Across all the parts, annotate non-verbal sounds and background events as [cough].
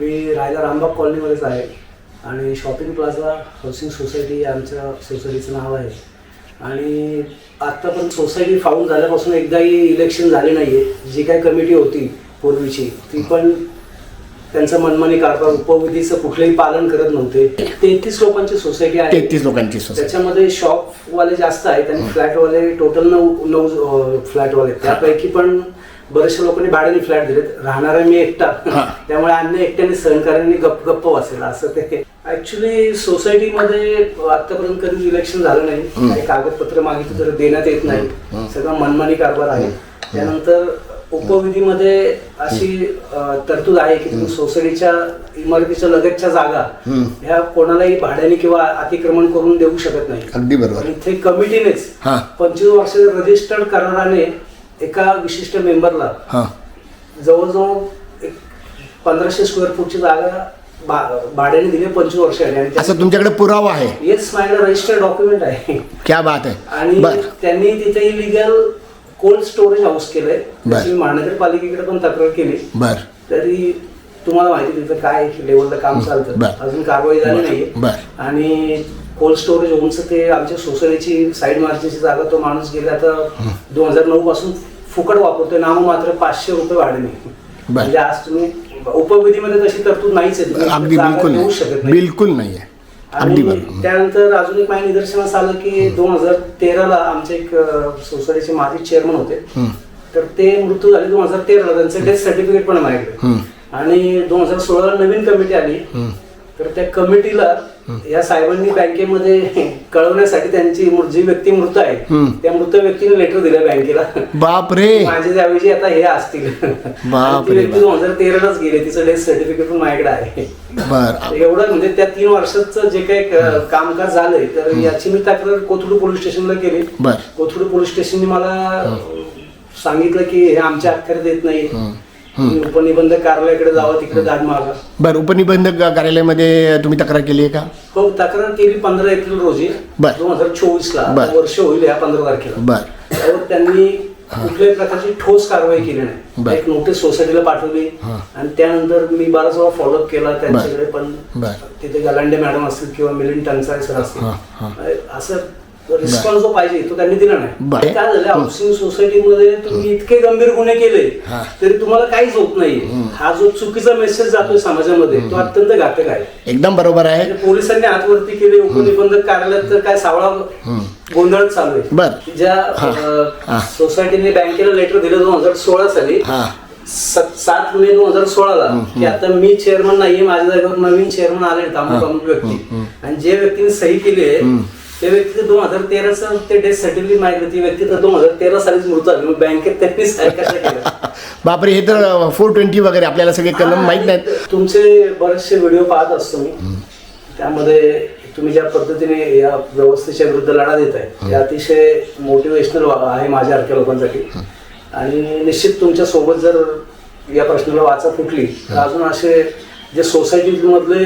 मी रायला रामबाग कॉलनीमध्येच आहे. आणि शॉपिंग प्लाझा हाऊसिंग सोसायटी आमच्या सोसायटीचं नाव आहे. आणि आत्तापर्यंत सोसायटी फाऊंड झाल्यापासून एकदाही इलेक्शन झाले नाही आहे जी काही कमिटी होती पूर्वीची ती पण त्यांचं मनमानी कारभार उपविधीचं कुठलंही पालन करत नव्हते. तेहतीस लोकांची सोसायटी आहे. तेहतीस लोकांची त्याच्यामध्ये शॉपवाले जास्त आहेत आणि फ्लॅटवाले टोटल नऊ नऊ फ्लॅटवाले. त्यापैकी पण बऱ्याचशा लोकांनी भाड्याने फ्लॅट दिलेत. राहणारा मी एकटा. त्यामुळे अन्य एकट्याने सहकार्याने गप गप्प वाचेल असं ते. ऍक्च्युली सोसायटीमध्ये आतापर्यंत कधी इलेक्शन झालं नाही काही कागदपत्र मागितलं तर देण्यात येत नाही. सगळं मनमानी कारभार आहे. त्यानंतर उपविधीमध्ये अशी तरतूद आहे की तुम्ही सोसायटीच्या इमारतीच्या लगतच्या जागा ह्या कोणालाही भाड्याने किंवा अतिक्रमण करून देऊ शकत नाही. अगदी बरोबर. इथे कमिटीनेच पंचवीस वर्षाच्या रजिस्टर्ड कराराने एका विशिष्ट मेंबरला हा. जवळजवळ एक पंधराशे स्क्वेअर फूटची जागा भाड्याने दिली पंचवीस वर्षाने आणि असं तुमच्याकडे पुरावा आहे. येस माझ्याकडे रजिस्टर्ड डॉक्युमेंट आहे. क्या बात आहे. आणि बर. त्यांनी तिथे इलिगल कोल्ड स्टोरेज हाऊस केलंय. बर. त्याची मी महानगरपालिकेकडे पण तक्रार केली. बर. तरी तुम्हाला माहिती तिथं काय लेवलला काम चालतं. बर. अजून कारवाई झाली नाहीये. बर. आणि कोल्ड स्टोरेज होऊनच ते आमच्या सोसायटीची साईड मार्जिनची जागा तो माणूस गेला आता दोन हजार नऊ पासून फुकट वापरतोय. नाम मात्र पाचशे रुपये भाड्याने म्हणजे आज तुम्ही उपविधीमध्ये तशी तरतूद नाहीच आहे. बिलकुल नाही. आणि त्यानंतर अजून एक माझ्या निदर्शनास आलं की दोन हजार तेराला आमचे एक सोसायटीचे माजी चेअरमन होते. तर ते मृत्यू झाले दोन हजार तेराला. त्यांचं डेथ सर्टिफिकेट पण माझ्याकडे हम्म. आणि दोन हजार सोळाला नवीन कमिटी आली. तर त्या कमिटीला या साहेबांनी बँकेमध्ये [laughs] कळवण्यासाठी त्यांची जी व्यक्ती मृत आहे. त्या मृत व्यक्तीने लेटर दिलं बँकेला. बाप रे [laughs] माझे त्याऐवजी आता हे असतील. [laughs] व्यक्ती दोन हजार तेरालाच गेली तिचं डेथ सर्टिफिकेट पण माझ्याकडे आहे. एवढं म्हणजे त्या तीन वर्षाचं जे काही कामकाज झालंय तर याची मी तक्रार कोथरूड पोलीस स्टेशनला केली. कोथरूड पोलीस स्टेशनने मला सांगितलं की हे आमच्या अखर देत नाही. उपनिबंधक कार्यालयाकडे जावं तिकडे दाद मागा बर उपनिबंधक कार्यालयामध्ये तुम्ही तक्रार केली आहे का हो तक्रार केली पंधरा एप्रिल रोजी बर. दोन हजार चोवीस ला बर. वर्ष होईल या पंधरा तारखेला बर त्यावर त्यांनी कुठल्याही प्रकारची ठोस कारवाई केली बर. नाही एक नोटीस सोसायटीला पाठवली हा. आणि त्यानंतर मी बराच वेळा फॉलोअप केला त्यांच्याकडे पण बर. तिथे गलांडे मॅडम असतील किंवा मिलिंद टंचाळे सर असतील हा. असं रिस्पॉन्स जो पाहिजे तो त्यांनी दिला नाही. काय झालं हाऊसिंग सोसायटीमध्ये तुम्ही इतके गंभीर गुन्हे केले. तरी तुम्हाला काहीच होत नाही हा जो चुकीचा मेसेज जातोय समाजामध्ये तो अत्यंत घातक आहे. एकदम बरोबर आहे. म्हणजे पोलिसांनी हातवरती केले उपनिबंधक कार्यालयात तर काय सावळा गोंधळ चालू आहे. ज्या सोसायटीने बँकेला लेटर दिलं दोन हजार सोळा साली. सात मे दोन हजार सोळाला. की आता मी चेअरमन नाहीये माझ्या जागेवर नवीन चेअरमन आले अमुक व्यक्ती. आणि जे व्यक्तीने सही केली आहे त्या व्यक्ती दोन हजार तेराचं ते डेथ सर्टिफिकेट मागितलं. ती व्यक्ती तर दोन हजार तेरा सालीच मृत झाली. मग बँकेत त्यांनी [laughs] बापरे हे तर फोर ट्वेंटी वगैरे आपल्याला सगळे कलम माहीत नाहीत. तुमचे बरेचसे व्हिडिओ पाहत असतो मी. त्यामध्ये तुम्ही ज्या पद्धतीने या व्यवस्थेच्या विरुद्ध लढा देत आहे ते अतिशय मोटिवेशनल आहे माझ्यासारख्या लोकांसाठी. आणि निश्चित तुमच्यासोबत जर या प्रश्नाला वाचा फुटली तर अजून असे जे सोसायटी मधले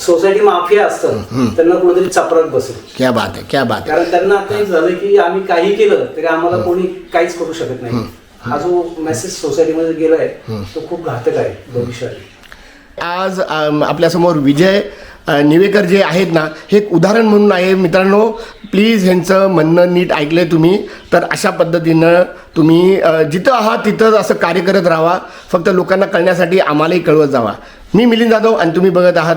सोसायटी माफिया असतात त्यांना कुठेतरी चपरात बसेल. क्या बात आहे क्या बात आहे. कारण त्यांना आता एक झालं की आम्ही काही केलं तरी आम्हाला कोणी काहीच करू शकत नाही. हा जो मेसेज सोसायटीमध्ये गेलाय तो खूप घातक आहे भविष्यात. आज अम, आपल्यासमोर विजय अ, निवेकर जे आहेत ना हे एक उदाहरण म्हणून आहे. मित्रांनो प्लीज ह्यांचं म्हणणं नीट ऐकलं तुम्ही. तर अशा पद्धतीनं तुम्ही अ, जिथं आहात तिथंच असं कार्य करत राहा. फक्त लोकांना कळण्यासाठी आम्हालाही कळवत जावा. मी मिलिंद जाधव आणि तुम्ही बघत आहात